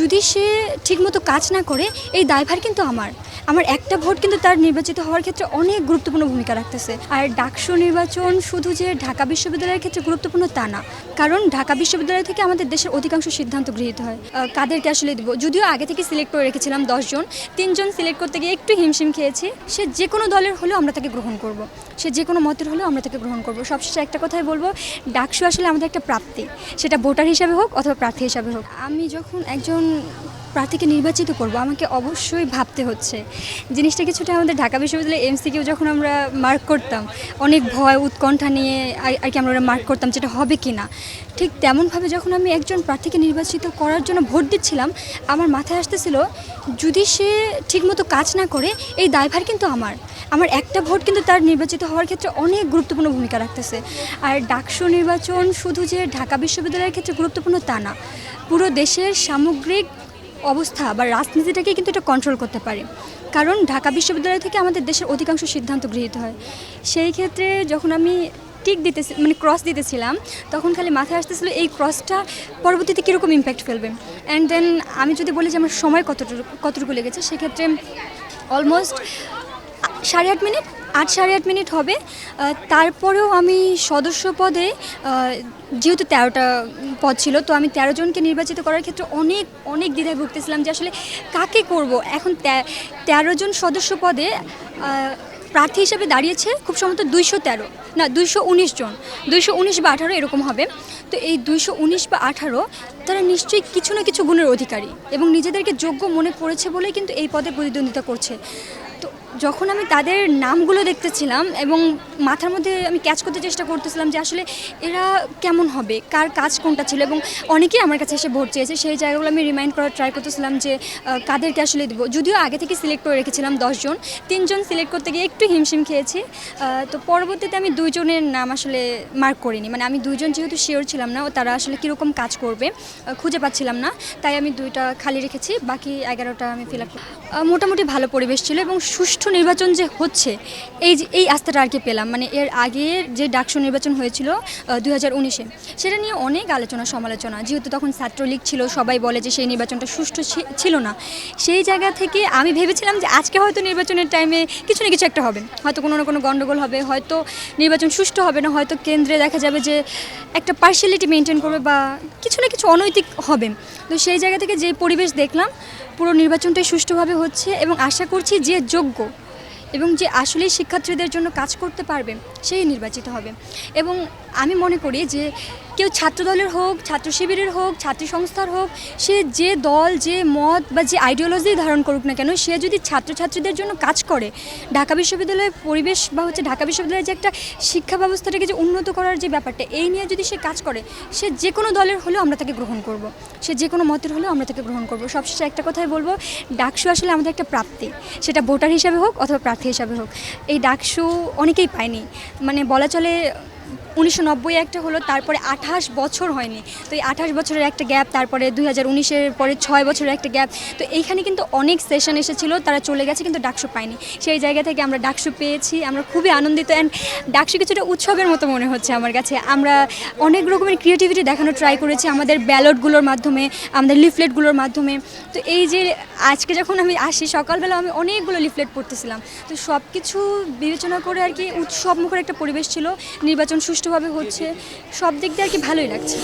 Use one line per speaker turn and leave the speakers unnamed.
যদি সে ঠিকমতো কাজ না করে, এই দায়ভার কিন্তু আমার। আমার একটা ভোট কিন্তু তার নির্বাচিত হওয়ার ক্ষেত্রে অনেক গুরুত্বপূর্ণ ভূমিকা রাখতেছে। আর ডাকসু নির্বাচন শুধু যে ঢাকা বিশ্ববিদ্যালয়ের ক্ষেত্রে গুরুত্বপূর্ণ তা না, কারণ ঢাকা বিশ্ববিদ্যালয় থেকে আমাদের দেশের অধিকাংশ সিদ্ধান্ত গৃহীত হয়। কাদেরকে আসলে দেবো? যদিও আগে থেকে সিলেক্ট করে রেখেছিলাম দশজন তিনজন সিলেক্ট করতে গিয়ে একটু হিমশিম খেয়েছি। সে যে কোনো দলের হলেও আমরা তাকে গ্রহণ করব। সে যে কোনো মতের হলেও আমরা তাকে গ্রহণ করব। সবশেষে একটা কথাই বলব, ডাকসু আসলে আমাদের একটা প্রাপ্তি। সেটা ভোটার হিসাবে হোক অথবা প্রার্থী হিসাবে হোক। আমি যখন একজন প্রার্থীকে নির্বাচিত করব, আমাকে অবশ্যই ভাবতে হচ্ছে। জিনিসটা কিছুটা আমাদের ঢাকা বিশ্ববিদ্যালয়ে এমসিকিউ যখন আমরা মার্ক করতাম, অনেক ভয়, উৎকণ্ঠা নিয়ে আর কি আমরা মার্ক করতাম যেটা হবে কি না ঠিক তেমনভাবে যখন আমি একজন প্রার্থীকে নির্বাচিত করার জন্য ভোট দিচ্ছিলাম, আমার মাথায় আসতেছিল যদি সে ঠিকমতো কাজ না করে, এই দায়ভার কিন্তু আমার। আমার একটা ভোট কিন্তু তার নির্বাচিত হওয়ার ক্ষেত্রে অনেক গুরুত্বপূর্ণ ভূমিকা রাখতেছে। আর ডাকসু নির্বাচন শুধু যে ঢাকা বিশ্ববিদ্যালয়ের ক্ষেত্রে গুরুত্বপূর্ণ তা না, পুরো দেশের সামগ্রিক অবস্থা বা রাজনীতিটাকে কিন্তু এটা কন্ট্রোল করতে পারে। কারণ ঢাকা বিশ্ববিদ্যালয় থেকে আমাদের দেশের অধিকাংশ সিদ্ধান্ত গৃহীত হয়। সেই ক্ষেত্রে যখন আমি টিক দিতে মানে ক্রস দিতেছিলাম, তখন খালি মাথায় আসতেছিল এই ক্রসটা পরবর্তীতে কীরকম ইম্প্যাক্ট ফেলবে? অ্যান্ড দেন আমি যদি বলি যে আমার সময় কতটুকু কতটুকু লেগেছে, সেক্ষেত্রে অলমোস্ট সাড়ে আট মিনিট, আট সাড়ে আট মিনিট হবে। তারপরেও আমি সদস্য পদে যেহেতু তেরোটা পদ ছিল, তো আমি তেরো জনকে নির্বাচিত করার ক্ষেত্রে অনেক অনেক দ্বিধায় ভুগতেছিলাম যে আসলে কাকে করব? এখন তেরো জন সদস্য পদে প্রার্থী হিসেবে দাঁড়িয়েছে খুব সম্ভবত দুইশো তেরো। না, দুইশো উনিশ জন। দুইশো উনিশ বা আঠারো এরকম হবে। তো এই দুইশো উনিশ বা আঠারো, তারা নিশ্চয়ই কিছু না কিছু গুণের অধিকারী এবং নিজেদেরকে যোগ্য মনে করেছে বলেই কিন্তু এই পদে প্রতিদ্বন্দ্বিতা করছে। যখন আমি তাদের নামগুলো দেখতেছিলাম এবং মাথার মধ্যে আমি ক্যাচ করতে চেষ্টা করতেছিলাম যে আসলে এরা কেমন হবে, কার কাজ কোনটা ছিল এবং অনেকেই আমার কাছে এসে ভোট চেয়েছে। সেই জায়গাগুলো আমি রিমাইন্ড করার ট্রাই করতেছিলাম যে কাদেরকে আসলে দেবো। যদিও আগে থেকে সিলেক্ট করে রেখেছিলাম দশজন তিনজন সিলেক্ট করতে গিয়ে একটু হিমশিম খেয়েছি। তো পরবর্তীতে আমি দুইজনের নাম আসলে মার্ক করিনি। মানে আমি দুইজন যেহেতু শিওর ছিলাম না, ও তারা আসলে কীরকম কাজ করবে খুঁজে পাচ্ছিলাম না। তাই আমি দুইটা খালি রেখেছি, বাকি এগারোটা আমি ফিল আপ মোটামুটি ভালো পরিবেশ ছিল এবং সুষ্ঠু নির্বাচন যে হচ্ছে, এই যে, এই আস্থাটা আর কি পেলাম। মানে এর আগে যে ডাকসু নির্বাচন হয়েছিল দু হাজার উনিশে, সেটা নিয়ে অনেক আলোচনা, সমালোচনা। যেহেতু তখন ছাত্রলীগ ছিল, সবাই বলে যে সেই নির্বাচনটা সুষ্ঠু ছিল না। সেই জায়গা থেকে আমি ভেবেছিলাম যে আজকে হয়তো নির্বাচনের টাইমে কিছু না কিছু একটা হবে। হয়তো কোনো না কোনো গণ্ডগোল হবে, হয়তো নির্বাচন সুষ্ঠু হবে না, হয়তো কেন্দ্রে দেখা যাবে যে একটা পার্সিয়ালিটি মেনটেন করবে বা কিছু না কিছু অনৈতিক হবে। তো সেই জায়গা থেকে যে পরিবেশ দেখলাম পুরো নির্বাচনটাই সুষ্ঠুভাবে হচ্ছে এবং আশা করছি যে যোগ্য এবং যে আসলেই শিক্ষার্থীদের জন্য কাজ করতে পারবে, সেই নির্বাচিত হবে। এবং আমি মনে করি যে কেউ ছাত্রদলের হোক, ছাত্র শিবিরের হোক, ছাত্রী সংস্থার হোক, সে যে দল, যে মত বা যে আইডিওলজি ধারণ করুক না কেন, সে যদি ছাত্রছাত্রীদের জন্য কাজ করে, ঢাকা বিশ্ববিদ্যালয়ের পরিবেশ বা হচ্ছে ঢাকা বিশ্ববিদ্যালয়ের যে একটা শিক্ষা ব্যবস্থাটাকে যে উন্নত করার যে ব্যাপারটা, এই নিয়ে যদি সে কাজ করে, সে যে কোনো দলের হলেও আমরা তাকে গ্রহণ করব। সে যে কোনো মতের হলেও আমরা তাকে গ্রহণ করব। সবশেষে একটা কথাই বলব, ডাকসু আসলে আমাদের একটা প্রাপ্তি। সেটা ভোটার হিসাবে হোক অথবা প্রার্থী হিসাবে হোক। এই ডাকসু অনেকেই পায়নি। মানে বলা চলে উনিশশো নব্বই একটা হলো, তারপরে আঠাশ বছর হয়নি। তো এই আঠাশ বছরের একটা গ্যাপ তারপরে দুই হাজার উনিশের পরে ছয় বছরের একটা গ্যাপ তো এইখানে কিন্তু অনেক সেশন এসেছিল, তারা চলে গেছে কিন্তু ডাকসু পায়নি। সেই জায়গা থেকে আমরা ডাকসু পেয়েছি, আমরা খুবই আনন্দিত। অ্যান্ড ডাকসু কিছুটা উৎসবের মতো মনে হচ্ছে আমার কাছে। আমরা অনেক রকমের ক্রিয়েটিভিটি দেখানোর ট্রাই করেছি, আমাদের ব্যালটগুলোর মাধ্যমে, আমাদের লিফলেটগুলোর মাধ্যমে। তো এই যে আজকে যখন আমি আসি, সকালবেলা আমি অনেকগুলো লিফলেট পড়তেছিলাম। তো সব কিছু বিবেচনা করে আর কি উৎসবমুখর একটা পরিবেশ ছিল। নির্বাচন সুষ্ঠুভাবে হচ্ছে সব দিক দিয়ে আর কি ভালোই লাগছে।